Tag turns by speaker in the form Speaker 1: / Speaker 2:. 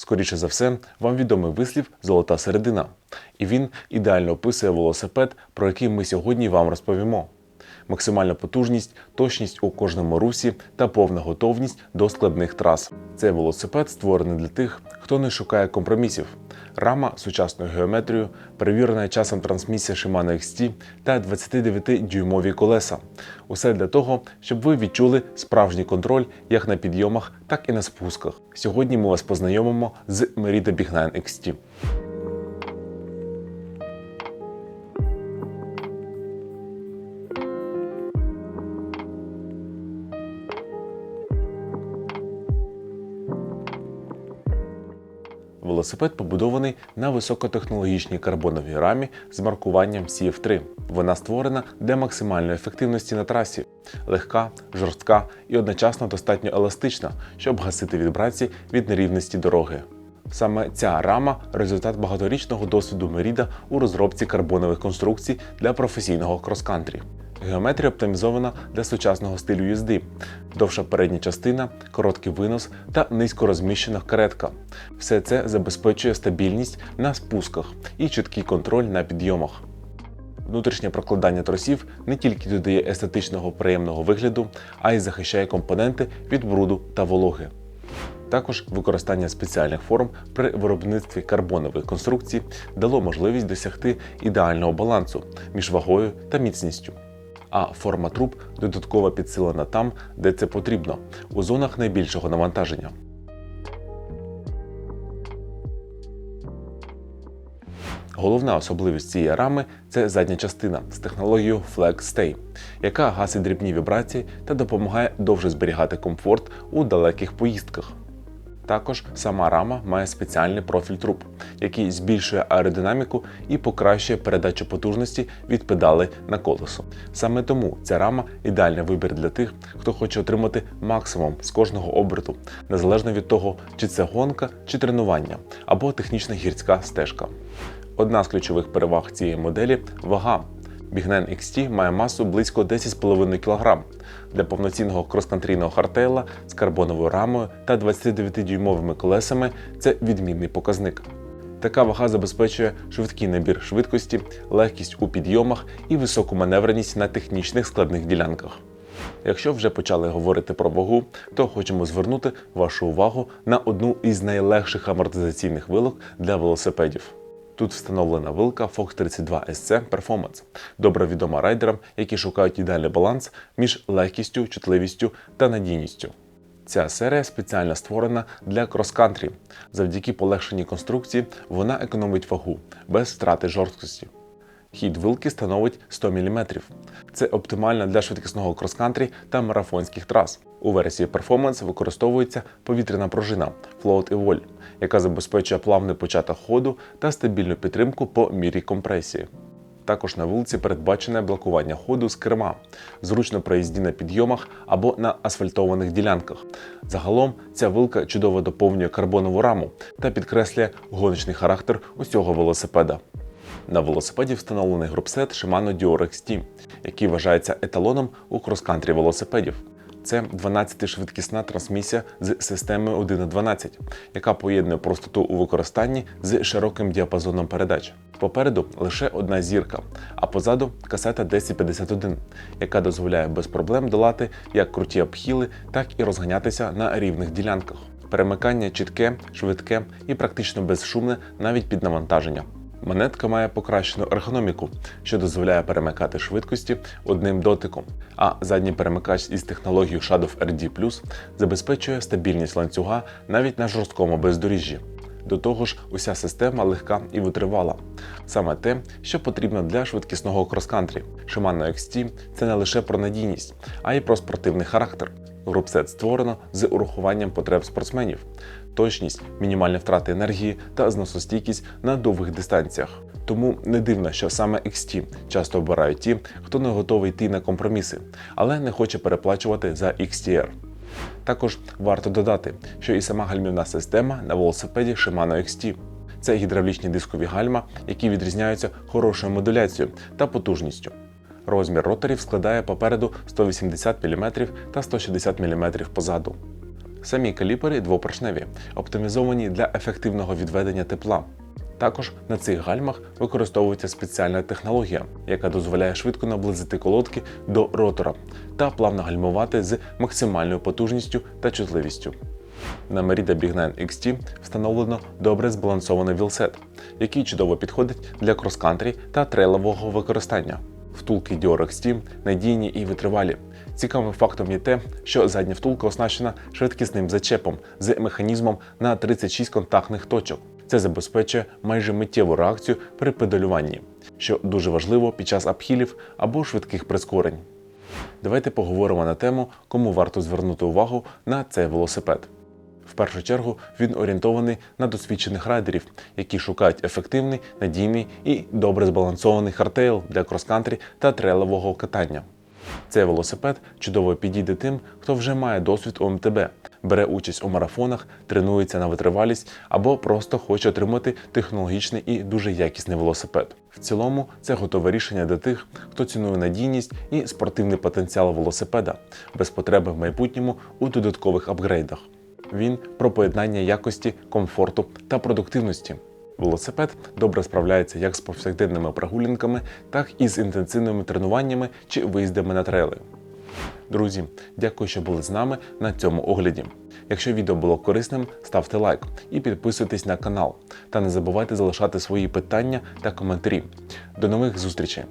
Speaker 1: Скоріше за все, вам відомий вислів золота середина, і він ідеально описує велосипед, про який ми сьогодні вам розповімо. Максимальна потужність, точність у кожному русі та повна готовність до складних трас. Цей велосипед створений для тих, хто не шукає компромісів. Рама сучасною геометрією, перевірена часом трансмісія Shimano XT та 29-дюймові колеса. Усе для того, щоб ви відчули справжній контроль як на підйомах, так і на спусках. Сьогодні ми вас познайомимо з Merida Big 9 XT. Велосипед побудований на високотехнологічній карбоновій рамі з маркуванням CF3. Вона створена для максимальної ефективності на трасі, легка, жорстка і одночасно достатньо еластична, щоб гасити вібрації від нерівності дороги. Саме ця рама результат багаторічного досвіду Меріда у розробці карбонових конструкцій для професійного крос-кантрі. Геометрія оптимізована для сучасного стилю їзди, довша передня частина, короткий винос та низько розміщена каретка. Все це забезпечує стабільність на спусках і чіткий контроль на підйомах. Внутрішнє прокладання тросів не тільки додає естетичного приємного вигляду, а й захищає компоненти від бруду та вологи. Також використання спеціальних форм при виробництві карбонових конструкцій дало можливість досягти ідеального балансу між вагою та міцністю. А форма труб додатково підсилена там, де це потрібно, у зонах найбільшого навантаження. Головна особливість цієї рами це задня частина з технологією Flex яка гасить дрібні вібрації та допомагає довше зберігати комфорт у далеких поїздках. Також сама рама має спеціальний профіль труб, який збільшує аеродинаміку і покращує передачу потужності від педалей на колесо. Саме тому ця рама ідеальний вибір для тих, хто хоче отримати максимум з кожного оберту, незалежно від того, чи це гонка, чи тренування, або технічна гірська стежка. Одна з ключових переваг цієї моделі вага. Бігнен XT має масу близько 10,5 кг. Для повноцінного крос-кантрійного хардтейла з карбоновою рамою та 29-дюймовими колесами це відмінний показник. Така вага забезпечує швидкий набір швидкості, легкість у підйомах і високу маневреність на технічних складних ділянках. Якщо вже почали говорити про вагу, то хочемо звернути вашу увагу на одну із найлегших амортизаційних вилок для велосипедів. Тут встановлена вилка Fox 32 SC Performance, добре відома райдерам, які шукають ідеальний баланс між легкістю, чутливістю та надійністю. Ця серія спеціально створена для крос-кантрі. Завдяки полегшеній конструкції вона економить вагу без втрати жорсткості. Хід вилки становить 100 мм. Це оптимально для швидкісного крос-кантрі та марафонських трас. У версії Performance використовується повітряна пружина Float Evol, яка забезпечує плавний початок ходу та стабільну підтримку по мірі компресії. Також на вулиці передбачене блокування ходу з керма, зручно проїзді на підйомах або на асфальтованих ділянках. Загалом ця вилка чудово доповнює карбонову раму та підкреслює гоночний характер усього велосипеда. На велосипеді встановлений групсет Shimano Dior XT, який вважається еталоном у крос-кантрі велосипедів. Це 12-швидкісна трансмісія з системою 1.12, яка поєднує простоту у використанні з широким діапазоном передач. Попереду лише одна зірка, а позаду касета 1051, яка дозволяє без проблем долати як круті обхіли, так і розганятися на рівних ділянках. Перемикання чітке, швидке і практично безшумне навіть під навантаженням. Монетка має покращену ергономіку, що дозволяє перемикати швидкості одним дотиком. А задній перемикач із технологією Shadow RD забезпечує стабільність ланцюга навіть на жорсткому бездоріжжі. До того ж, уся система легка і витривала. Саме те, що потрібно для швидкісного крос-кантрі. Shimano XT – це не лише про надійність, а й про спортивний характер. Групсет створено з урахуванням потреб спортсменів, точність, мінімальні втрати енергії та зносостійкість на довгих дистанціях. Тому не дивно, що саме XT часто обирають ті, хто не готовий йти на компроміси, але не хоче переплачувати за XTR. Також варто додати, що і сама гальмівна система на велосипеді Shimano XT. Це гідравлічні дискові гальма, які відрізняються хорошою модуляцією та потужністю. Розмір роторів складає попереду 180 мм та 160 мм позаду. Самі каліпери двопоршневі, оптимізовані для ефективного відведення тепла. Також на цих гальмах використовується спеціальна технологія, яка дозволяє швидко наблизити колодки до ротора та плавно гальмувати з максимальною потужністю та чутливістю. На Merida Big 9 XT встановлено добре збалансований вілсет, який чудово підходить для крос-кантрі та трейлового використання. Втулки Dior XT надійні і витривалі. Цікавим фактом є те, що задня втулка оснащена швидкісним зачепом з механізмом на 36 контактних точок. Це забезпечує майже миттєву реакцію при педалюванні, що дуже важливо під час апхілів або швидких прискорень. Давайте поговоримо на тему, кому варто звернути увагу на цей велосипед. В першу чергу він орієнтований на досвідчених райдерів, які шукають ефективний, надійний і добре збалансований хардтейл для крос-кантрі та трейлового катання. Цей велосипед чудово підійде тим, хто вже має досвід у МТБ, бере участь у марафонах, тренується на витривалість або просто хоче отримати технологічний і дуже якісний велосипед. В цілому це готове рішення для тих, хто цінує надійність і спортивний потенціал велосипеда без потреби в майбутньому у додаткових апгрейдах. Він про поєднання якості, комфорту та продуктивності. Велосипед добре справляється як з повсякденними прогулянками, так і з інтенсивними тренуваннями чи виїздами на трейли. Друзі, дякую, що були з нами на цьому огляді. Якщо відео було корисним, ставте лайк і підписуйтесь на канал. Та не забувайте залишати свої питання та коментарі. До нових зустрічей!